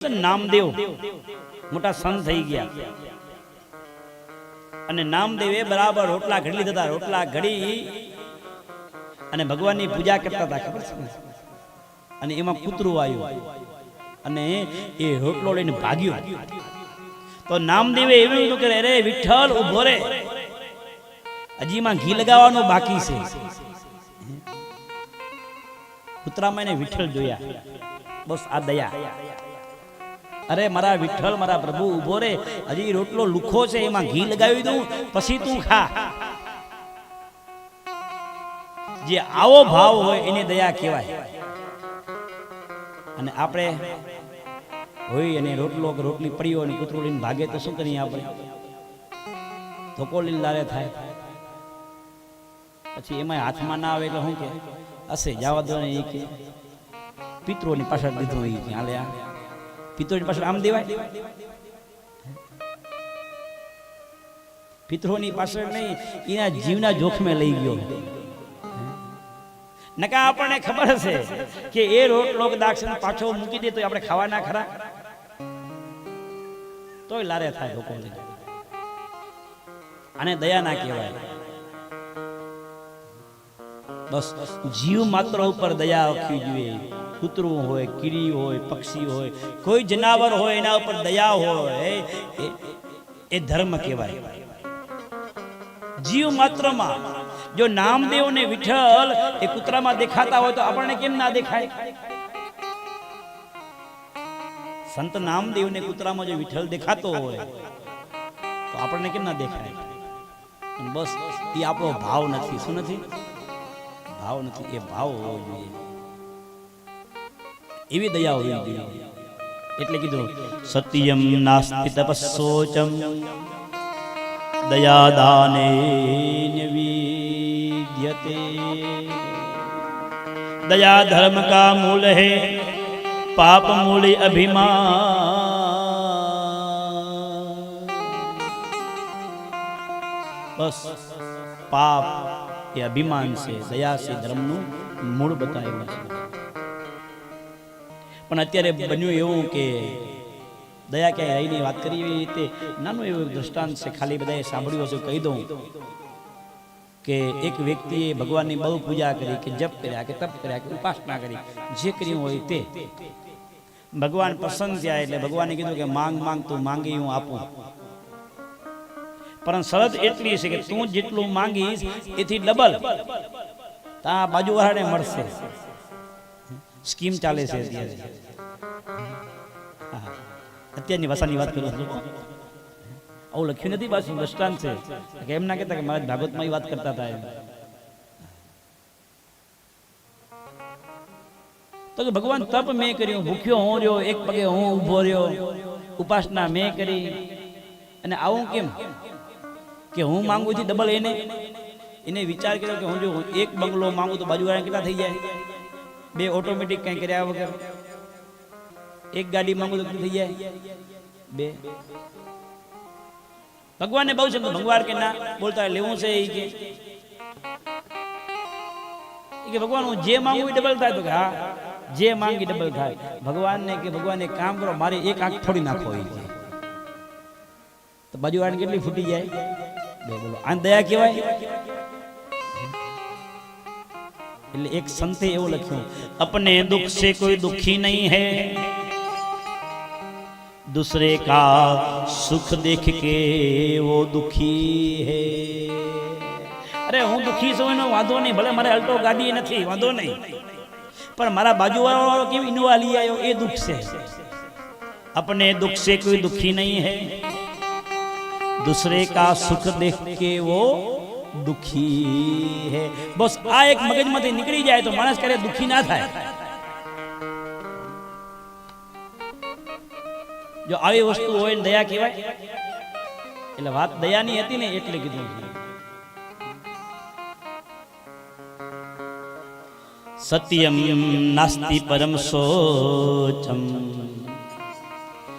નામદેવ મોટા સંત થઈ ગયા. અને નામદેવે બરાબર રોટલા ઘડી લીધા રોટલા ઘડી અને ભગવાનની પૂજા કરતા હતા. ખબર છે અને એમાં કૂતરું આવ્યું. અને એ રોટલો લઈને ભાગ્યો. તો નામદેવે એવું કીધું કે, અરે વિઠ્ઠલ ઊભો રે. હજી માં ઘી લગાવવાનું બાકી છે. કૂતરામાં એને વિઠ્ઠલ જોયા. બસ આ દયા. અરે, મારા વિઠ્ઠલ, મારા પ્રભુ ઊભો રે. હજી રોટલો લુખો છે, એમાં ઘી લગાવી દઉં, પછી તું ખા. જે આવો ભાવ હોય એને દયા કહેવાય. અને આપણે હોય અને રોટલો કે રોટલી પડી હોય અને કૂતરું લઈને ભાગે તો શું કરીએ આપણે? ધોકો લારે થાય. પછી એમાં હાથમાં ના આવે એટલે શું કે? હશે, જવા દો ને એ કે. પિત્રોની પાછળ દીધું એ કે, હાલે આ પિત્રોની પાછળ આમ દેવાય? પિત્રોની પાછળ નહીં, એના જીવના જોખમે લઈ ગયો. નકા આપણને ખબર હશે કે એ રોટલો કે દાક્ષિણ પાછો મૂકી દે તો આપણે ખાવાના ખરા? તોય લારે થાય લોકો આને દયા ના કહેવાય. બસ, જીવ માત્ર ઉપર દયા રાખવી જોઈએ. કૂતરું હોય, કીડી હોય, પક્ષી હોય, કોઈ જનાવર હોય, એના ઉપર દયા હોય, એ- ધર્મ કહેવાય. જીવ માત્રમાં જો નામદેવ ને વિઠ્ઠલ એ કૂતરામાં દેખાતા હોય તો આપણને કેમ ના દેખાય? સંત નામદેવ ને કૂતરામાં જો વિઠ્ઠલ દેખાતો હોય, તો આપણને કેમ ના દેખાય? બસ, એ આપણો ભાવ નથી. શું નથી? ભાવ નથી. એ ભાવ હોવો જોઈએ. એવી દયા હોવી જોઈએ એટલે કીધું, સત્યમ નાસ્તિ તપસ્સોચમ દયાદાને વિદ્યતે. દયા ધર્મ કા મૂલ હે, પાપ મૂળ અભિમાન. બસ, પાપ એ અભિમાન છે, દયા છે, ધર્મનું મૂળ બતાવ્યું છે. પણ અત્યારે બન્યું એવું કે દયા ક્યાંય રહીની વાત કરી એવી રીતે નાનું એવું દ્રષ્ટાંત છે, ખાલી બધાએ સાંભળ્યું હશે, કહી દઉં કે એક વ્યક્તિએ ભગવાનની બહુ પૂજા કરી, કે જપ કર્યા, કે તપ કર્યા, કે ઉપાસના કરી, જે કર્યું હોય તે. ભગવાન પ્રસન્ન થયા એટલે ભગવાને કીધું કે માંગ માંગ તું, માંગી હું આપું. પરંતુ શરત એટલી છે કે તું જેટલું માંગીશ, એથી ડબલ. તા બાજુવાળાને મળશે. સ્કીમ ચાલે છે અત્યારે. અત્યારની ભાષાની વાત કરું છું. આવું લખ્યું નથી પાછું દ્રષ્ટાંત છે. કે એમ ના કહેતા કે મારા ભાગવતમાં વાત કરતા હતા એમ. તો કે ભગવાન તપ મેં કર્યું ભૂખ્યો હું રહ્યો એક પગે હું ઊભો રહ્યો ઉપાસના મેં કરી. અને આવું કેમ? કે હું માંગુ છું ડબલ એને. એને વિચાર કર્યો કે હું જો એક બંગલો માંગુ તો બાજુવાળા કેટલા થઈ જાય? બે ઓટોમેટિક કંઈ કર્યા વગર. એક ગાડી માંગુ તો થઈ જાય. બે. ભગવાનને બહુ છે ભગવાન કે ના બોલતા લેવું છે એ કે. કે ભગવાન, હું જે માંગુ એ ડબલ થાય. તો કે હા, જે માંગી ડબલ થાય. ભગવાનને કે ભગવાન એક કામ કરો, મારી એક આંખ થોડી નાખો એ કે. તો બાજુવાળાને કેટલી ફૂટી જાય? બે બોલો. આ દયા કહેવાય? એટલે એક સંતે એવું લખ્યું अपने दुख से कोई दुखी नहीं है दूसरे का सुख देख के वो दुखी है અરે હું દુખી છું એનો વાંધો નહીં ભલે મારે અલ્ટો ગાડી નથી વાંધો નહીં પણ મારા બાજુવાળો કેમ ઇનોવા લઈ આવ્યો એ દુઃખ છે अपने दुख से कोई दुखी नहीं है दूसरे का सुख देख के वो દુખી હે બસ આ એક મગજમાંથી નીકળી જાય તો માણસ ક્યારે દુખી ના થાય જો આવી વસ્તુ હોય ને દયા કહેવાય એટલે વાત દયાની હતી ને એટલે કીધું છે. સત્યમ નાસ્તિ પરમ શોચમ